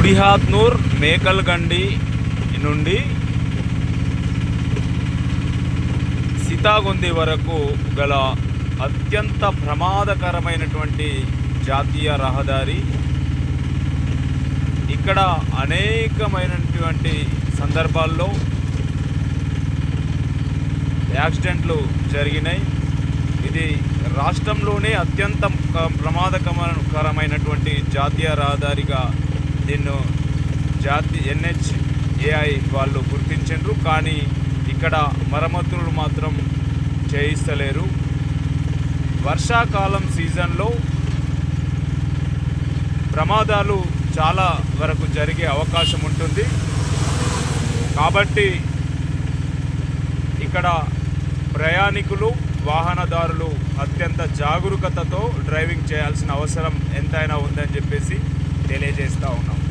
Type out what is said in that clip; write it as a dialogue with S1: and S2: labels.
S1: గుడిహాత్నూర్ మేకల్గండి నుండి సీతాగొంది వరకు గల అత్యంత ప్రమాదకరమైనటువంటి జాతీయ రహదారి. ఇక్కడ అనేకమైనటువంటి సందర్భాల్లో యాక్సిడెంట్లు జరిగినాయి. ఇది రాష్ట్రంలోనే అత్యంత ప్రమాదకరమైనటువంటి జాతీయ రహదారిగా దీన్ని జాతి ఎన్హెచ్ ఏఐ వాళ్ళు గుర్తించారు కానీ ఇక్కడ మరమ్మతులు మాత్రం చేయిస్తలేరు. వర్షాకాలం సీజన్లో ప్రమాదాలు చాలా వరకు జరిగే అవకాశం ఉంటుంది. కాబట్టి ఇక్కడ ప్రయాణికులు వాహనదారులు అత్యంత జాగరూకతతో డ్రైవింగ్ చేయాల్సిన అవసరం ఎంతైనా ఉందని చెప్పేసి తెలియజేస్తూ ఉన్నాం.